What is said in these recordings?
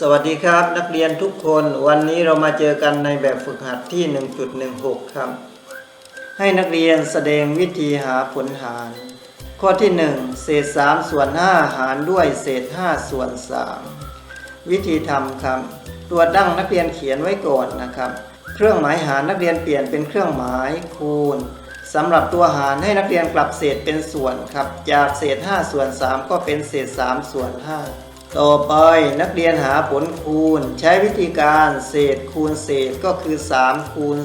สวัสดีครับนักเรียนทุกคนวันนี้เรามาเจอกันในแบบฝึกหัดที่ 1.16 ครับ ให้นักเรียนแสดงวิธีหาผลหาร ข้อที่ 1 เศษ 3 ส่วน 5 หารด้วยเศษ 5 ส่วน 3 วิธีทำครับ ตัวตั้งนักเรียนเขียนไว้ก่อนนะครับ เครื่องหมายหารนักเรียนเปลี่ยนเป็นเครื่องหมายคูณสำหรับตัวหารให้นักเรียนกลับเศษเป็นส่วนครับ จากเศษ 5 ส่วน 3 ก็เป็นเศษ 3 ส่วน 5 ต่อไปนักเรียนหาผลคูณ ใช้วิธีการเศษคูณเศษก็คือ 3 คูณ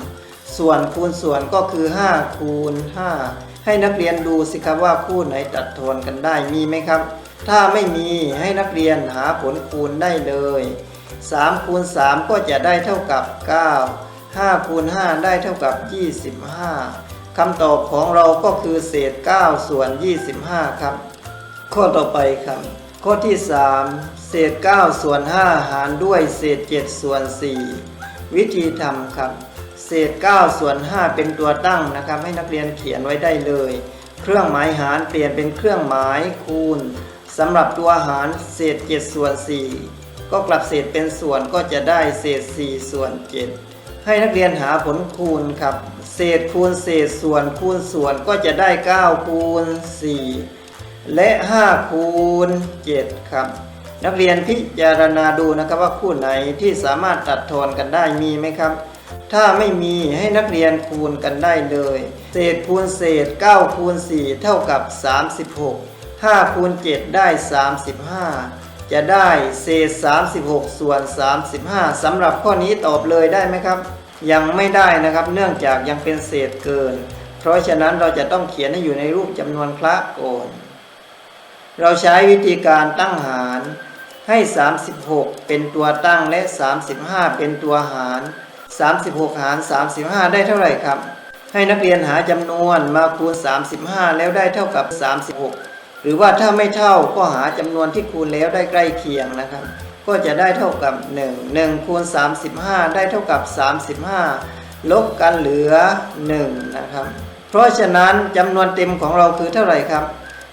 3 ส่วนคูณส่วนก็คือ 5 คูณ 5 ให้นักเรียนดูสิครับว่าคู่ไหนตัดทอนกันได้มีไหมครับ ถ้าไม่มีให้นักเรียนหาผลคูณได้เลย 3 คูณ 3 ก็จะได้เท่ากับ 9 5คูณ5ได้เท่ากับ 25 คำตอบของเราก็คือเศษ 9 ส่วน 25 ครับ ข้อต่อไปครับ ข้อที่ 3 เศษ 9 ส่วน 5 หารด้วยเศษ 7 ส่วน 4 วิธีทำครับ เศษ 9 ส่วน 5 เป็นตัวตั้งนะครับ ให้นักเรียนเขียนไว้ได้เลย เครื่องหมายหารเปลี่ยนเป็นเครื่องหมายคูณสำหรับตัวหารเศษ 7 ส่วน 4 ก็กลับเศษเป็นส่วนก็จะได้เศษ 4 ส่วน 7 ให้นักเรียนหาผลคูณครับ เศษคูณเศษส่วนคูณส่วนก็จะได้ 9 คูณ 4 และ5คูณ7ครับ นักเรียนพิจารณาดูนะครับว่าคู่ไหนที่สามารถตัดทอนกันได้มีไหมครับ ถ้าไม่มีให้นักเรียนคูณกันได้เลย เศษคูณเศษ9คูณ4เท่ากับ 36 5คูณ7ได้ 35 จะได้เศษ 36 ส่วน 35สำหรับข้อนี้ตอบเลยได้ไหมครับ ยังไม่ได้นะครับเนื่องจากยังเป็นเศษเกิน เพราะฉะนั้นเราจะต้องเขียนให้อยู่ในรูปจำนวนคละก่อน เราใช้วิธีการตั้งหารให้ 36 เป็นตัวตั้งและ 35 เป็นตัวหาร 36 หาร 35 ได้เท่าไหร่ครับ ให้นักเรียนหาจำนวนมาคูณ 35 แล้วได้เท่ากับ 36 หรือว่าถ้าไม่เท่าก็หาจำนวนที่คูณแล้วได้ใกล้เคียงนะครับ ก็จะได้เท่ากับ 1 1คูณ35 ได้เท่ากับ 35 ลบกันเหลือ 1 นะครับ เพราะฉะนั้นจำนวนเต็มของเราคือเท่าไหร่ครับ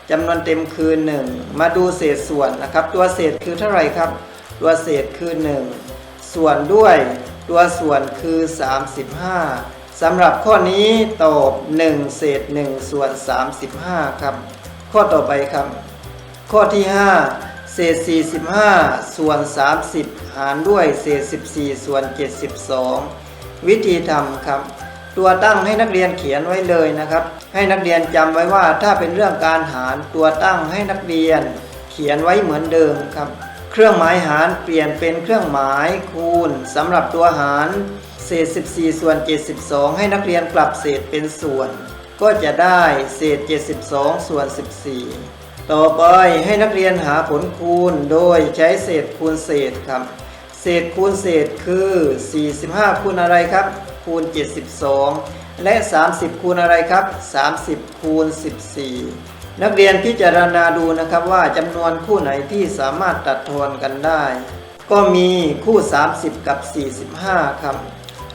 จำนวนเต็มคือ 1 มาดูเศษส่วนนะครับ ตัวเศษคือเท่าไหร่ครับ ตัวเศษคือ 1 ส่วนด้วยตัวส่วนคือ 35สำหรับข้อนี้ตอบ 1 เศษ 1 ส่วน 35 ครับ ข้อต่อไปครับ ข้อที่ 5 เศษ 45 ส่วน 30 หารด้วยเศษ 14 ส่วน 72 วิธีทำครับ ตัวตั้งให้นักเรียนเขียนไว้เลยนะครับ ให้นักเรียนจำไว้ว่าถ้าเป็นเรื่องการหารตัวตั้งให้นักเรียนเขียนไว้เหมือนเดิมครับ เครื่องหมายหารเปลี่ยนเป็นเครื่องหมายคูณสำหรับตัวหารเศษ 14 ส่วน 72 ให้นักเรียนกลับเศษเป็นส่วน ก็จะได้เศษ 72 ส่วน 14 ต่อไปให้นักเรียนหาผลคูณโดยใช้เศษคูณเศษครับ เศษคูณเศษคือ 45 คูณอะไรครับ คูณ 72 และ 30 คูณอะไรครับ 30 คูณ 14 นักเรียนพิจารณาดูนะครับว่าจำนวนคู่ไหนที่สามารถตัดทอนกันได้ ก็มีคู่ 30 กับ 45 ครับ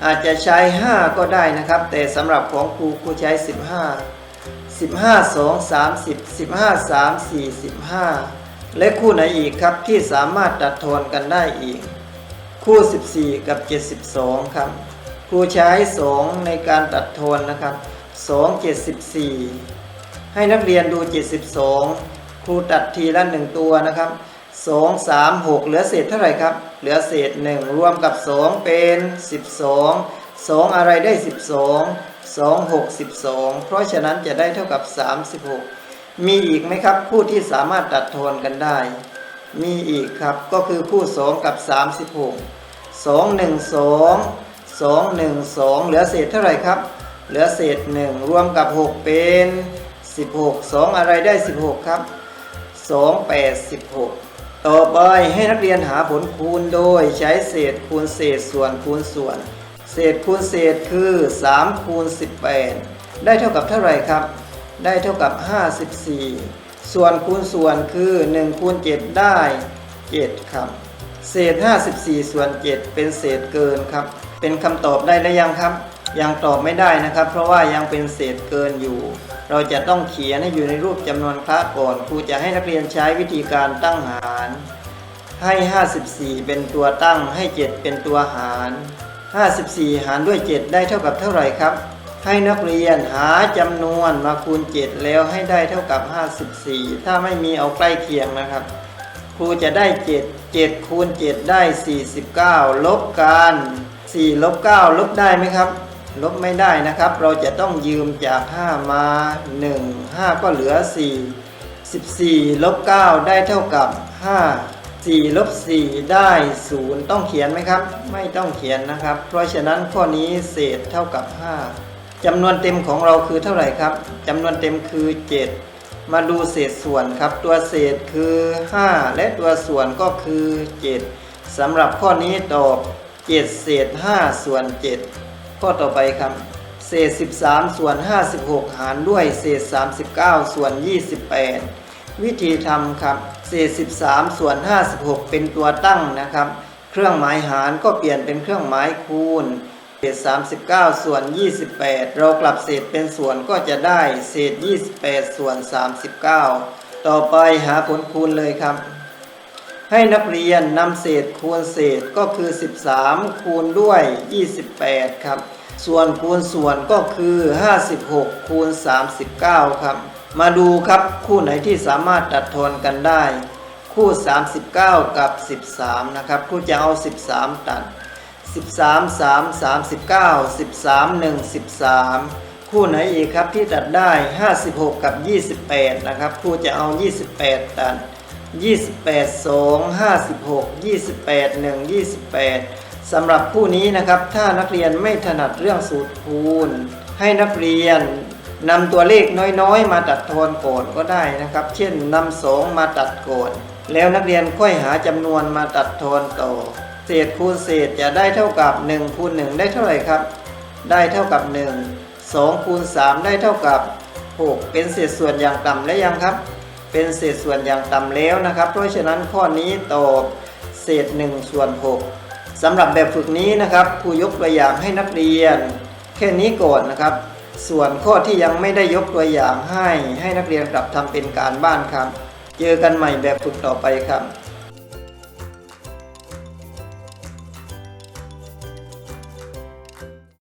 อาจจะใช้ 5 ก็ได้นะครับ แต่สำหรับของครูครูใช้ 15 15 2 30 15 3 4 15 และคู่ไหนอีกครับที่สามารถตัดทอนกันได้อีก คู่ 14 กับ 72 ครับ ครูใช้ 2 ในการตัดทอนนะครับ 2 74 ให้นักเรียนดู 72 ครูตัดทีละ 1 ตัวนะครับ 2 3 6 เหลือเศษเท่าไหร่ครับ เหลือเศษ 1 รวมกับ 2 เป็น 12 2 อะไรได้ 12 2 6 12 เพราะฉะนั้นจะได้เท่ากับ 36 มีอีกไหมครับ คู่ที่สามารถตัดทอนกันได้ มีอีกครับก็คือคู่ 2 กับ 36 2 1 2 2 1 2 เหลือเศษเท่าไหร่ครับ เหลือเศษ 1 รวมกับ 6 เป็น 16 2 อะไรได้ 16 ครับ 2 8 16 ต่อไปให้นักเรียนหาผลคูณโดยใช้เศษคูณเศษส่วนคูณส่วน เศษคูณเศษคือ3คูณ18 ได้เท่ากับเท่าไหร่ครับ ได้เท่ากับ 54 ส่วนคูณส่วนคือ1คูณ7ได้ 7 ครับ เศษ 54 ส่วน 7 เป็นเศษเกินครับ เป็นคำตอบได้หรือยังครับ ยังตอบไม่ได้นะครับ เพราะว่ายังเป็นเศษเกินอยู่ เราจะต้องเขียนให้อยู่ในรูปจำนวนคละก่อนครูจะให้นักเรียนใช้วิธีการตั้งหารให้ 54 เป็นตัวตั้งให้ 7 เป็นตัวหาร 54 หารด้วย 7 ได้เท่ากับเท่าไหร่ครับ ให้นักเรียนหาจำนวนมาคูณ 7 แล้วให้ได้เท่ากับ 54 ถ้าไม่มีเอาใกล้เคียงนะครับ ครูจะได้ 7 7 คูณ 7 ได้ 49 ลบกัน 4ลบ9ลบได้ไหมครับ ลบไม่ได้นะครับ เราจะต้องยืมจาก 5 มา 1 5 ก็เหลือ 4 14ลบ9ได้เท่ากับ 5 4ลบ4ได้ 0 ต้องเขียนไหมครับ ไม่ต้องเขียนนะครับ เพราะฉะนั้นข้อนี้เศษเท่ากับ 5จำนวนเต็มของเราคือเท่าไหร่ครับจำนวนเต็มคือ 7 มาดูเศษส่วนครับ ตัวเศษคือ 5 และตัวส่วนก็คือ 7สำหรับข้อนี้ตอบ 7เศษ5ส่วน7ข้อต่อไปครับเศษ13ส่วน56หารด้วยเศษ39ส่วน28วิธีทำครับเศษ13ส่วน56เป็นตัวตั้งนะครับ เครื่องหมายหารก็เปลี่ยนเป็นเครื่องหมายคูณเศษ 39 ส่วน 28 เรากลับเศษเป็นส่วนก็จะได้เศษ 28 ส่วน 39 ต่อไปหาผลคูณเลยครับ ให้นักเรียนนำเศษคูณเศษก็คือ 13 คูณด้วย 28 ครับ ส่วนคูณส่วนก็คือ 56 คูณ 39 ครับ มาดูครับคู่ไหนที่สามารถตัดทอนกันได้ คู่ 39 กับ 13 นะครับครูจะเอา 13 ตัด 13 3 39 13 1 13 คู่ไหนอีกครับที่ตัดได้ 56 กับ 28 นะครับครูจะเอา 28 ตัด 28 2 56 28 1 28สำหรับคู่นี้นะครับถ้านักเรียนไม่ถนัดเรื่องสูตรคูณ ให้นักเรียนนำตัวเลขน้อยๆ มาตัดทอนก่อนก็ได้นะครับ เช่นนำสองมาตัดก่อนแล้วนักเรียนค่อยหาจำนวนมาตัดทอนต่อ เศษคูณเศษจะได้เท่ากับ1คูณ1ได้เท่าไหร่ครับ ได้เท่ากับ 1 2คูณ3ได้เท่ากับ 6 เป็นเศษส่วนอย่างต่ำและยังครับ เป็นเศษส่วนอย่างต่ำแล้วนะครับ เพราะฉะนั้นข้อนี้ตอบเศษ1ส่วน6สำหรับแบบฝึกนี้นะครับครูยกตัวอย่างให้นักเรียน แค่นี้ก่อนนะครับ ส่วนข้อที่ยังไม่ได้ยกตัวอย่างให้ให้นักเรียนกลับทำเป็นการบ้านครับ เจอกันใหม่แบบฝึกต่อไปครับ